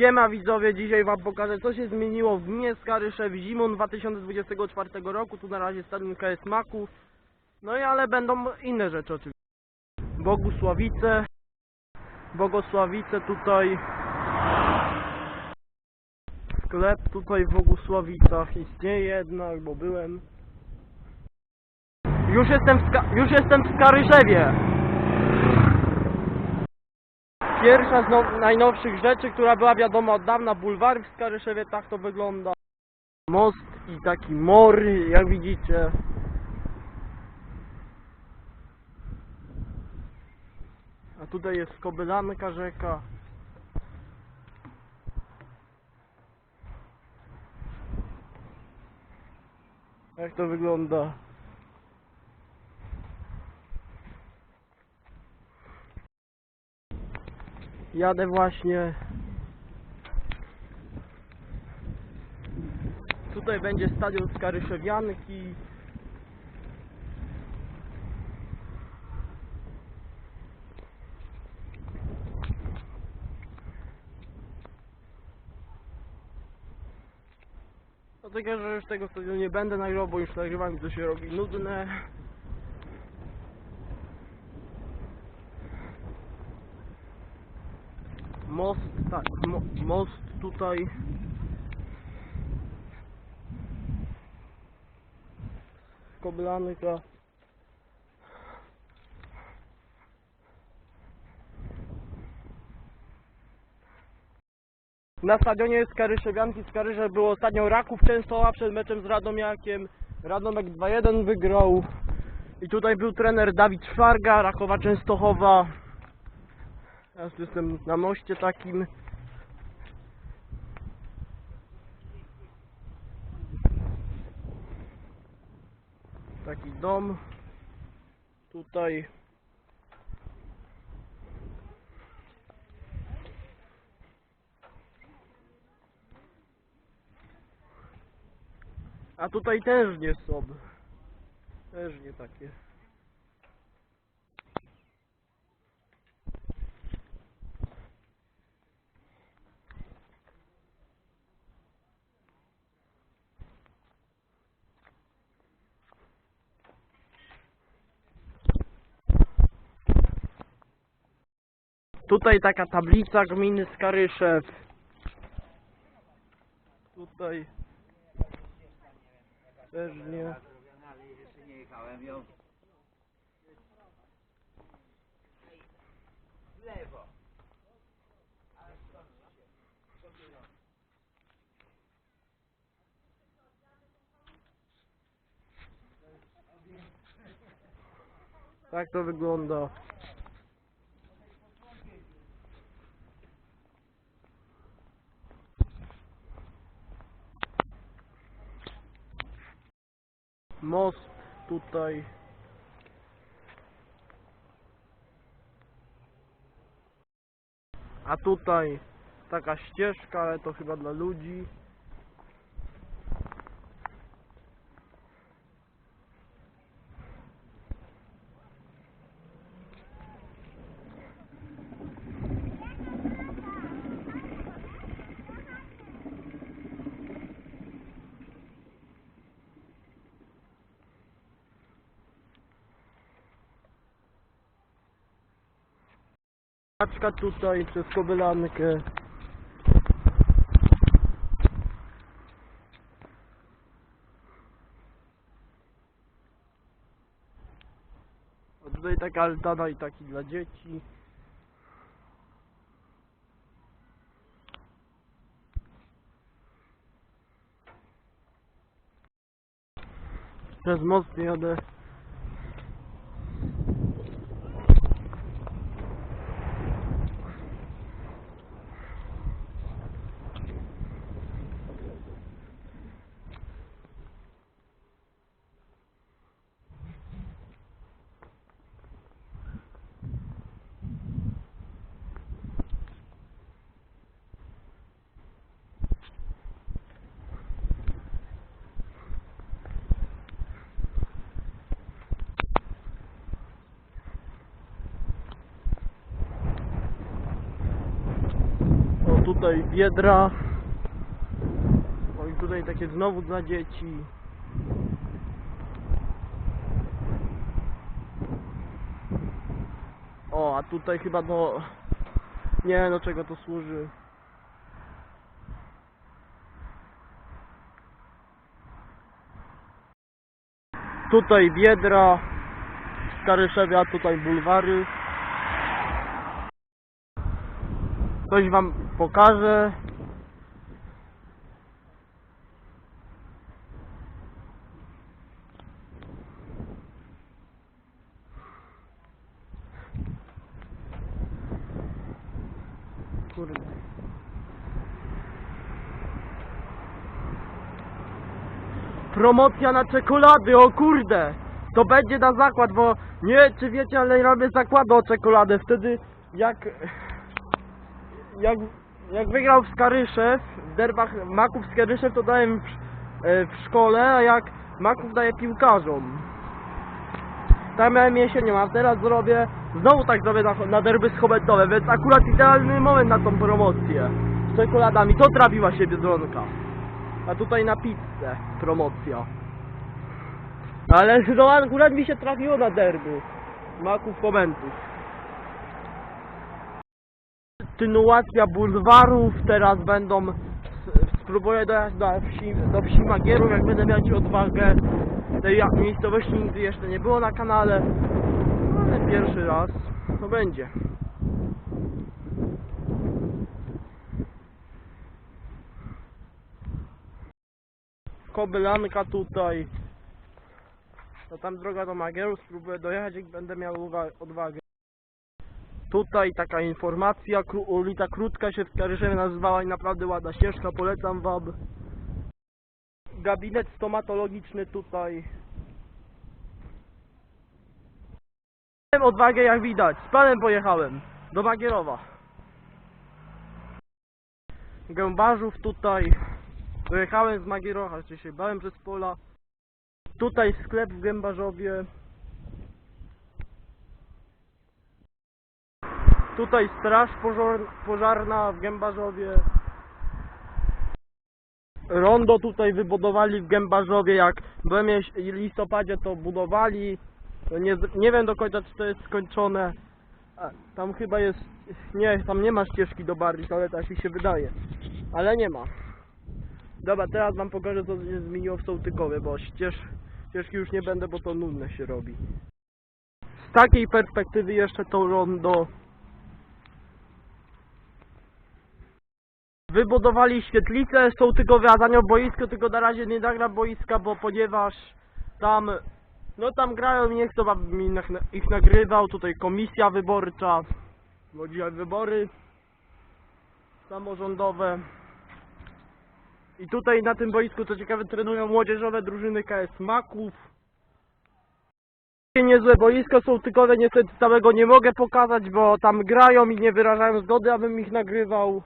Siema widzowie, dzisiaj wam pokażę co się zmieniło w gminie Skaryszew zimą 2024 roku. Tu na razie stadion KS Maków. No i ale będą inne rzeczy oczywiście. Bogusławice. Bogosławice tutaj. Sklep tutaj w Bogusławicach istnieje jednak, bo byłem. Już jestem w, Ska- już jestem w Skaryszewie. Pierwsza z now- najnowszych rzeczy, która była wiadoma od dawna, bulwary w Skaryszewie, tak to wygląda. Most i taki mor, jak widzicie. A tutaj jest Kobylanka rzeka. Jak to wygląda? Jadę właśnie. Tutaj będzie stadion Skaryszewianki. Dlatego, że już tego stadionu nie będę nagrywał, bo już nagrywam i to się robi nudne. Most, tak, mo, most tutaj. Koblanka. Na stadionie Skaryszewianki Skaryże było ostatnio Raków Częstochowa przed meczem z Radomiakiem. Radomek 2-1 wygrał. I tutaj był trener Dawid Szwarga, Rakowa Częstochowa. Teraz jestem na moście takim. Taki dom. Tutaj. A tutaj też nie są. Też nie takie. Tutaj taka tablica gminy Skaryszew. Tutaj też nie. Tak to wygląda. Most tutaj. A tutaj taka ścieżka, ale to chyba dla ludzi. Paczka tutaj przez kobylankę. Tutaj taka altana i taki dla dzieci. Przez most jadę. Tutaj biedra. O i tutaj takie znowu dla dzieci. O, a tutaj chyba do... Nie wiem do czego to służy. Tutaj biedra. Skaryszewia, tutaj bulwary. Coś wam pokażę. Kurde. Promocja na czekolady, o kurde! To będzie na zakład, bo nie czy wiecie, ale robię zakłady o czekoladę. Wtedy jak jak, jak wygrał w Skaryszew, w derbach Maków Skaryszew to dałem w, e, w szkole, a jak Maków daje piłkarzom. Tak miałem jesienią, a teraz zrobię, znowu tak zrobię na, na derby schobentowe, więc akurat idealny moment na tą promocję. Z czekoladami, to trafiła się Biedronka. A tutaj na pizzę promocja. Ale no akurat mi się trafiło na derby. Maków Komentów kontynuacja bulwarów, teraz będą spróbuję dojechać do wsi, do wsi Magierów, jak będę mieć odwagę tej miejscowości nigdy jeszcze nie było na kanale. Ale pierwszy raz to będzie. Kobylanka tutaj. To tam droga do Magierów, spróbuję dojechać jak będę miał odwagę Tutaj taka informacja, ulica Krótka się w Skaryszewie nazywała i naprawdę ładna ścieżka, polecam wam. Gabinet stomatologiczny tutaj. Miałem odwagę jak widać, z panem pojechałem do Magierowa. Gębarzów tutaj. Dojechałem z Magierowa, się bałem przez pola. Tutaj sklep w Gębarzowie. Tutaj straż pożar, pożarna w Gębarzowie. Rondo tutaj wybudowali w Gębarzowie, jak byłem w listopadzie to budowali. Nie, nie wiem do końca czy to jest skończone. Tam chyba jest, nie, tam nie ma ścieżki do Barlic, ale tak mi się wydaje. Ale nie ma. Dobra, teraz wam pokażę co się zmieniło w Sołtykowie, bo ścież, ścieżki już nie będę, bo to nudne się robi. Z takiej perspektywy jeszcze to rondo Wybudowali świetlicę, są tylko wyjazania boisko, tylko na razie nie zagra boiska, bo ponieważ tam, no tam grają i nie chcą abym ich, ich nagrywał, tutaj komisja wyborcza, bo dzisiaj wybory samorządowe. I tutaj na tym boisku, co ciekawe, trenują młodzieżowe drużyny KS Maków. Niezłe boisko są tykowe, niestety całego nie mogę pokazać, bo tam grają i nie wyrażają zgody, abym ich nagrywał.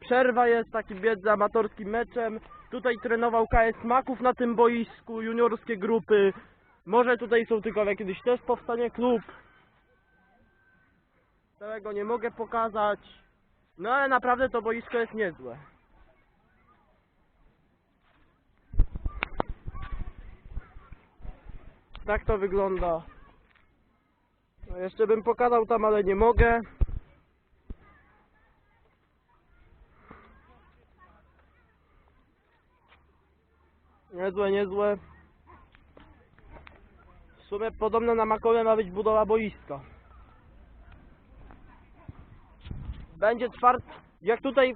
Przerwa jest takim biedzy amatorskim meczem. Tutaj trenował KS Maków na tym boisku, juniorskie grupy. Może tutaj są tylko kiedyś też powstanie klub. Całego nie mogę pokazać. No ale naprawdę to boisko jest niezłe. Tak to wygląda. No jeszcze bym pokazał tam, ale nie mogę. Niezłe, niezłe. W sumie podobno na Makowie ma być budowa boiska. Będzie czwart... Jak tutaj...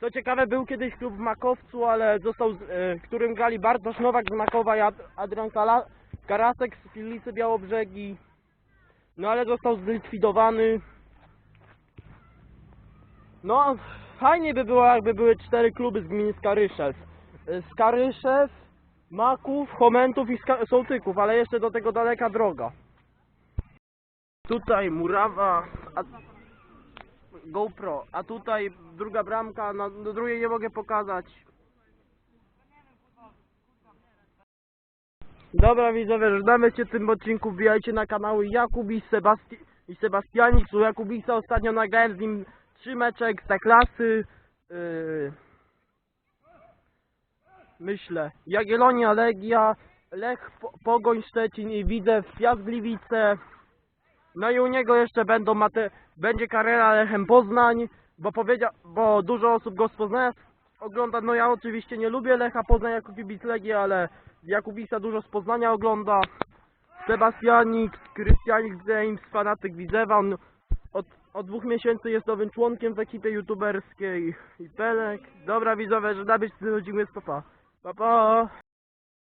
Co ciekawe, był kiedyś klub w Makowcu, ale został... z- E, którym grali Bartosz Nowak z Makowa i Ad- Adrian Kala... Karasek z Filicy Białobrzegi. No ale został zlikwidowany. No, fajnie by było, jakby były cztery kluby z gminy Skaryszew. Y, Skaryszew, Maków, Chomentów i Sołtyków, ale jeszcze do tego daleka droga. Tutaj murawa, a... GoPro, a tutaj druga bramka, na do drugiej nie mogę pokazać. Dobra widzowie, żegnamy się w tym odcinku, wbijajcie na kanały Jakub i Sebasti i Sebastianik, u Jakubisa ostatnio nagrałem z nim trzy mecze ekstraklasy. Yy, myślę, Jagiellonia, Legia, Lech, Po- Pogoń Szczecin i Widzew, Piast Gliwice. No i u niego jeszcze będą mate, będzie kariera Lechem Poznań, bo powiedział, bo dużo osób go z Poznania ogląda. No ja oczywiście nie lubię Lecha Poznań jako kibic Legii, ale Jakubisa dużo z Poznania ogląda. Sebastianik, Krystianik James, fanatyk Widzewa. On od, od dwóch miesięcy jest nowym członkiem w ekipie youtuberskiej i Pelek. Dobra widzowie, że nabyć z tym rodzimy stopa. 宝宝